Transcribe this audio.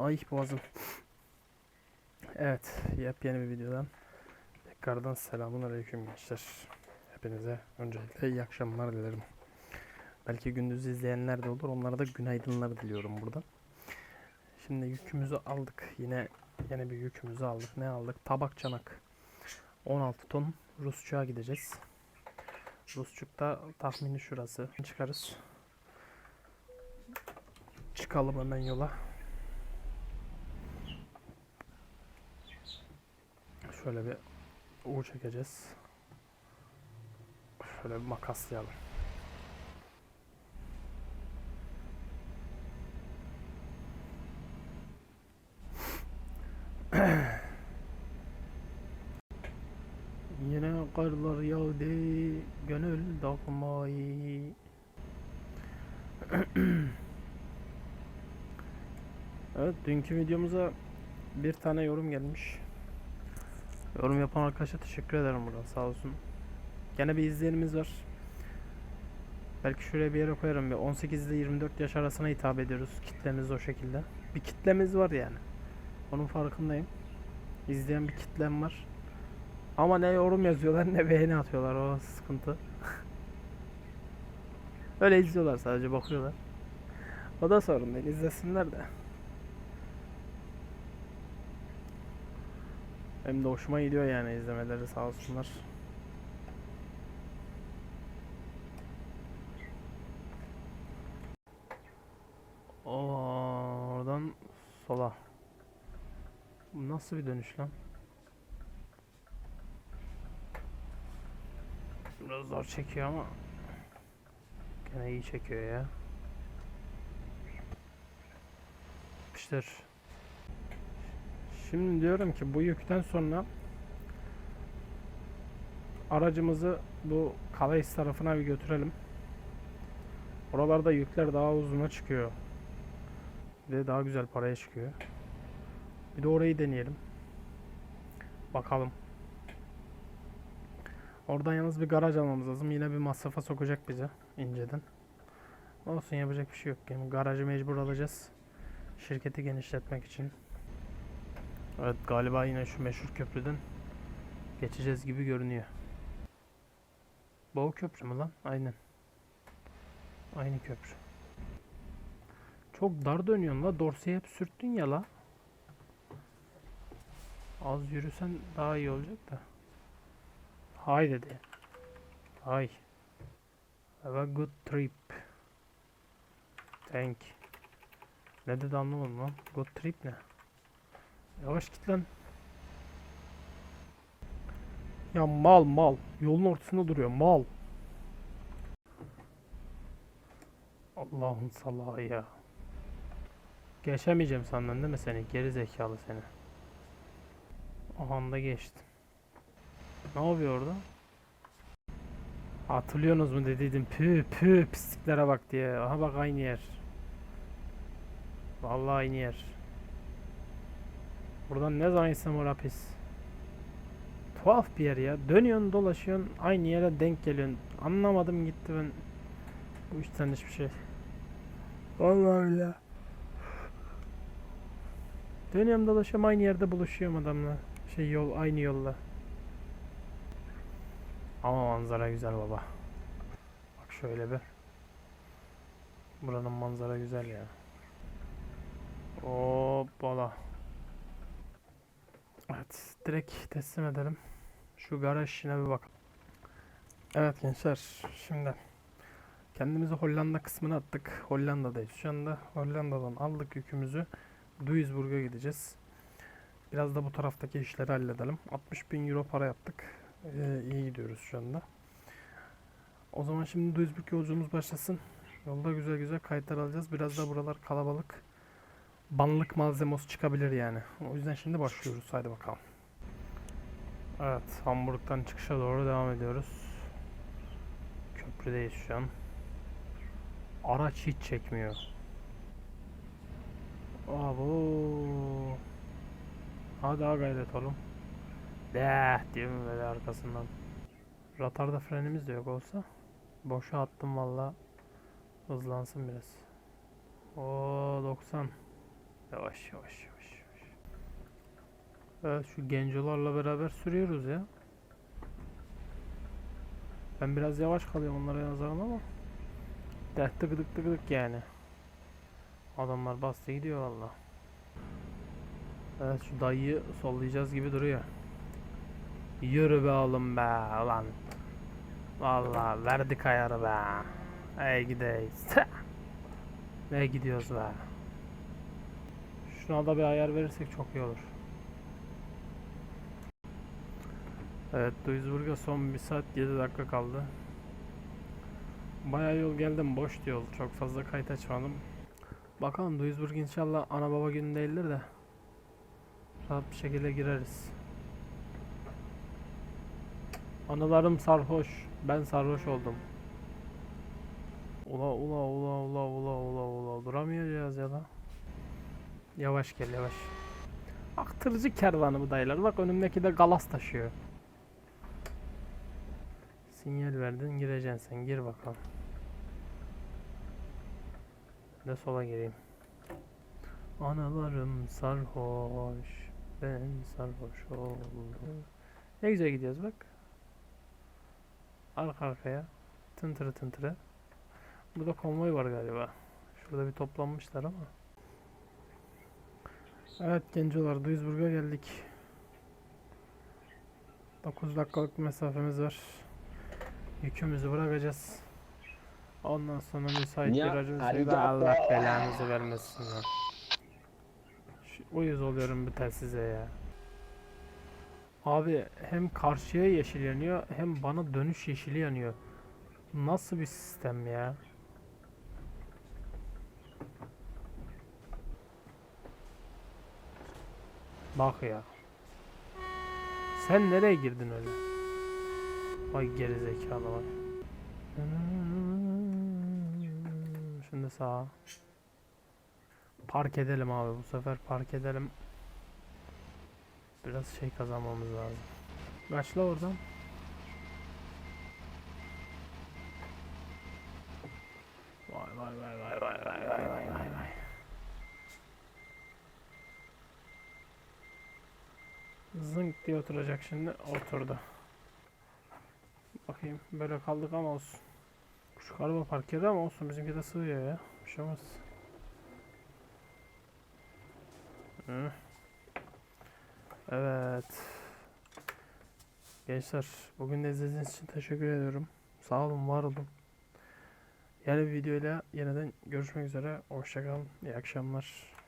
Ay boğazım. Evet, yepyeni bir videodan tekrardan selamun aleyküm gençler. Hepinize öncelikle iyi akşamlar dilerim. Belki gündüz izleyenler de olur. Onlara da günaydınlar diliyorum buradan. Şimdi yükümüzü aldık. Yine yeni bir yükümüzü aldık. Ne aldık? Tabak çanak. 16 ton Rusçuğa gideceğiz. Rusçuk'ta tahmini şurası. Çıkarız. Çıkalım hemen yola. Şöyle bir U çekeceğiz. Şöyle bir makaslayalım. Yine karlar yağdı, gönül dağmayı. Evet, dünkü videomuza bir tane yorum gelmiş. Yorum yapan arkadaşa teşekkür ederim buradan sağ olsun. Gene bir izleyenimiz var. Belki şuraya bir yere koyarım. Bir 18 ile 24 yaş arasına hitap ediyoruz. Kitlemiz o şekilde. Bir kitlemiz var yani. Onun farkındayım. İzleyen bir kitlem var. Ama ne yorum yazıyorlar ne beğeni atıyorlar. O sıkıntı. Öyle izliyorlar sadece bakıyorlar. O da sorun değil. izlesinler de. Hem de hoşuma gidiyor yani izlemeleri sağ olsunlar. Oradan sola. Bu nasıl bir dönüş lan? Biraz zor çekiyor ama gene iyi çekiyor ya. Yapıştır. Şimdi diyorum ki bu yükten sonra aracımızı bu Calais tarafına bir götürelim. Oralarda yükler daha uzuna çıkıyor. Ve daha güzel paraya çıkıyor. Bir de orayı deneyelim. Bakalım. Oradan yalnız bir garaj almamız lazım. Yine bir masrafa sokacak bize inceden. Olsun yapacak bir şey yok. Yani garajı mecbur alacağız. Şirketi genişletmek için. Evet galiba yine şu meşhur köprüden geçeceğiz gibi görünüyor. Bu köprü mü lan? Aynen. Aynı köprü. Çok dar dönüyorsun la. Dorseyi hep sürttün ya la. Az yürüsen daha iyi olacak da. Hay dedi. Hay. Have a good trip. Thank. Ne dedi anlamadım lan. Good trip ne? Yavaş git lan. Ya mal mal. Yolun ortasında duruyor mal. Allah'ın salağı ya. Geçemeyeceğim sandın değil mi seni? Geri zekalı seni. O anda geçtim. Ne yapıyor orada? Hatırlıyorsunuz mu dediydim. Pü pü pisliklere bak diye. Aha bak aynı yer. Vallahi aynı yer. Buradan ne zaman gitsem oraya pis. Tuhaf bir yer ya. Dönüyorsun dolaşıyorsun aynı yere denk geliyorsun. Anlamadım gitti ben. Bu işten hiçbir şey. Vallahi öyle. Dönüyorum dolaşıyorum aynı yerde buluşuyorum adamla. Şey yol aynı yolla. Ama manzara güzel baba. Bak şöyle bir. Buranın manzara güzel ya. Evet, direkt teslim edelim. Şu garaj işine bir bakalım. Evet gençler, şimdi kendimizi Hollanda kısmına attık. Hollanda'dayız. Şu anda Hollanda'dan aldık yükümüzü. Duisburg'a gideceğiz. Biraz da bu taraftaki işleri halledelim. 60 bin euro para yaptık. Ee, iyi gidiyoruz şu anda. O zaman şimdi Duisburg yolculuğumuz başlasın. Yolda güzel güzel kayıtlar alacağız. Biraz da buralar kalabalık. Banlık malzemos çıkabilir yani. O yüzden şimdi başlıyoruz. Haydi bakalım. Evet, Hamburg'dan çıkışa doğru devam ediyoruz. Köprüdeyiz şu an. Araç hiç çekmiyor. Abo. Hadi ha gayret oğlum. De diyorum böyle arkasından. Ratarda frenimiz de yok olsa. Boşa attım valla. Hızlansın biraz. O 90. Yavaş Yavaş yavaş yavaş yavaş. Evet şu gencolarla beraber sürüyoruz ya. Ben biraz yavaş kalıyorum onlara nazaran ama. De tık tık tık tık yani. Adamlar bastı gidiyor valla. Evet şu dayıyı sollayacağız gibi duruyor. Yürü be oğlum be lan. Valla verdik ayarı be. Ey gideyiz. Ne gidiyoruz be. Şuna da bir ayar verirsek çok iyi olur. Evet Duisburg'a son 1 saat 7 dakika kaldı. Bayağı yol geldim boş yol çok fazla kayıt açmadım. Bakalım Duisburg inşallah ana baba günü değildir de rahat bir şekilde gireriz. Anılarım sarhoş. Ben sarhoş oldum. Ula ula ula ula ula ula ula duramayacağız ya da. Yavaş gel yavaş. Aktırıcı kervanı bu dayılar. Bak önümdeki de galas taşıyor. Sinyal verdin gireceksin sen gir bakalım. De sola gireyim. Analarım sarhoş. Ben sarhoş oldum. Ne güzel gidiyoruz bak. Arka arkaya. Tıntırı tıntırı. Burada konvoy var galiba. Şurada bir toplanmışlar ama. Evet gencolar Duisburg'a geldik. 9 dakikalık mesafemiz var. Yükümüzü bırakacağız. Ondan sonra müsait bir Ya, aracımız arigato. Allah belanızı vermesin ya. Şu- Uyuz oluyorum bu telsize ya. Abi hem karşıya yeşil yanıyor hem bana dönüş yeşili yanıyor. Nasıl bir sistem ya? Bak ya. Sen nereye girdin öyle? Vay gerizekalı bak. Şimdi sağa. Park edelim abi bu sefer park edelim. Biraz şey kazanmamız lazım. Başla oradan. Vay vay vay vay vay vay vay vay vay vay. Zınk diye oturacak şimdi. Oturdu. Bakayım böyle kaldık ama olsun. Şu araba park yeri ama olsun bizimki de sığıyor ya. Bir şey olmaz. Evet. Gençler bugün de izlediğiniz için teşekkür ediyorum. Sağ olun, var olun. Yeni bir videoyla yeniden görüşmek üzere. Hoşçakalın. İyi akşamlar.